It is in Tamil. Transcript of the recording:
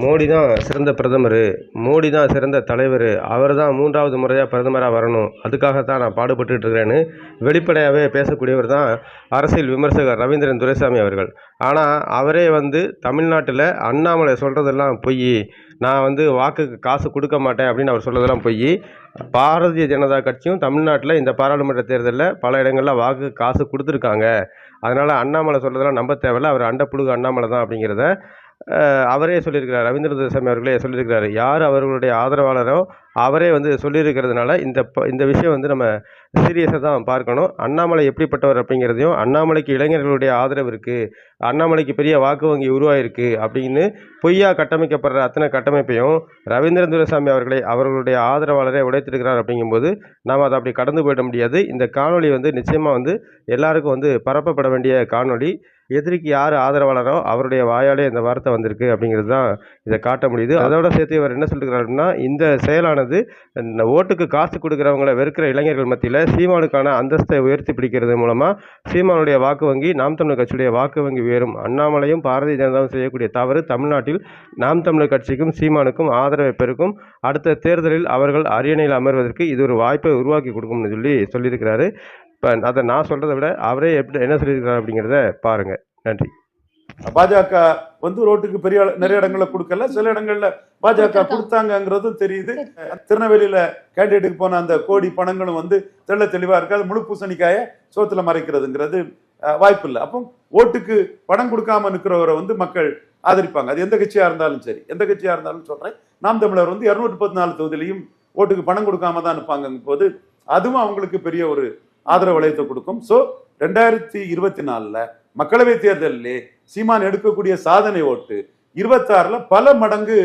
மோடி தான் சிறந்த பிரதமர் மோடி தான் சிறந்த தலைவர் அவர் தான் மூன்றாவது முறையாக பிரதமராக வரணும். அதுக்காகத்தான் நான் பாடுபட்டுட்டு இருக்கிறேன்னு வெளிப்படையாகவே பேசக்கூடியவர் தான் அரசியல் விமர்சகர் ரவீந்திரன் துரைசாமி அவர்கள். ஆனால் அவரே வந்து தமிழ்நாட்டில் அண்ணாமலை சொல்கிறதெல்லாம் பொய். நான் வந்து வாக்குக்கு காசு கொடுக்க மாட்டேன் அப்படின்னு அவர் சொல்கிறதெல்லாம் பொய். பாரதிய ஜனதா கட்சியும் தமிழ்நாட்டில் இந்த பாராளுமன்ற தேர்தலில் பல இடங்களில் வாக்கு காசு கொடுத்துருக்காங்க. அதனால் அண்ணாமலை சொல்கிறதெல்லாம் நம்ப தேவையில்ல. அவர் அண்டப்புழுகு அண்ணாமலை தான் அப்படிங்கிறத அவரே சொல்லியிருக்கிறார். ரவீந்திர துரைசாமி அவர்களே சொல்லியிருக்கிறாரு. யார் அவர்களுடைய ஆதரவாளரோ அவரே வந்து சொல்லியிருக்கிறதுனால இந்த ப- இந்த விஷயம் வந்து நம்ம சீரியஸாக தான் பார்க்கணும். அண்ணாமலை எப்படிப்பட்டவர் அப்படிங்கிறதையும் அண்ணாமலைக்கு இளைஞர்களுடைய ஆதரவு இருக்குது அண்ணாமலைக்கு பெரிய வாக்கு வங்கி உருவாயிருக்கு அப்படின்னு பொய்யா கட்டமைக்கப்படுற அத்தனை கட்டமைப்பையும் ரவீந்திரந்துரசாமி அவர்களை அவர்களுடைய ஆதரவாளரே உடைத்திருக்கிறார் அப்படிங்கும்போது நாம் அதை அப்படி கடந்து போயிட முடியாது. இந்த காணொளி வந்து நிச்சயமாக வந்து எல்லாருக்கும் வந்து பரப்பப்பட வேண்டிய காணொளி. எதிரிக்கு யார் ஆதரவாளரோ அவருடைய வாயாலே இந்த வார்த்தை வந்திருக்கு அப்படிங்கிறது தான் இதை காட்ட முடியுது. அதோட சேர்த்து இவர் என்ன சொல்லிருக்கிறார் அப்படின்னா இந்த செயலானது இந்த ஓட்டுக்கு காசு கொடுக்குறவங்கள வெறுக்கிற இளைஞர்கள் மத்தியில் சீமானுக்கான அந்தஸ்தை உயர்த்தி பிடிக்கிறது மூலமாக சீமானுடைய வாக்கு வங்கி நாம் தமிழர் கட்சியுடைய வாக்கு வங்கி உயரும். அண்ணாமலையும் பாரதிய ஜனதாவும் செய்யக்கூடிய தவறு தமிழ்நாட்டில் நாம் தமிழர் கட்சிக்கும் சீமானுக்கும் ஆதரவை பெருக்கும். அடுத்த தேர்தலில் அவர்கள் அரியணையில் அமர்வதற்கு இது ஒரு வாய்ப்பை உருவாக்கி கொடுக்கும்னு சொல்லி சொல்லியிருக்கிறாரு. இப்போ அதை நான் சொல்கிறத விட அவரே எப்படி என்ன சொல்லியிருக்கிறார் அப்படிங்கிறத பாருங்கள் நன்றி. பாஜக வந்து ரோட்டுக்கு பெரிய நிறைய இடங்கள்ல கொடுக்கல. சில இடங்கள்ல பாஜக கொடுத்தாங்கங்கிறதும் தெரியுது. திருநெல்வேலியில கேண்டிடேட்டுக்கு போன அந்த கோடி பணங்களும் வந்து தெள்ள தெளிவா இருக்கு. அது முழு பூசணிக்காய சோத்துல மறைக்கிறதுங்கிறது வாய்ப்பு இல்லை. அப்போ ஓட்டுக்கு பணம் கொடுக்காம நிற்கிறவரை வந்து மக்கள் ஆதரிப்பாங்க. அது எந்த கட்சியா இருந்தாலும் சரி. எந்த கட்சியா இருந்தாலும் சொல்றேன். நாம் தமிழர் வந்து இருநூற்றி முப்பத்தி நாலு தொகுதியிலையும் ஓட்டுக்கு பணம் கொடுக்காம தான் நிற்பாங்க போது அதுவும் அவங்களுக்கு பெரிய ஒரு ஆதரவு வளையத்தை கொடுக்கும். ஸோ ரெண்டாயிரத்தி இருபத்தி நாலில் மக்களவை தேர்தலிலே சீமான் எடுக்கக்கூடிய சாதனை ஓட்டு இருபத்தாறுல பல மடங்கு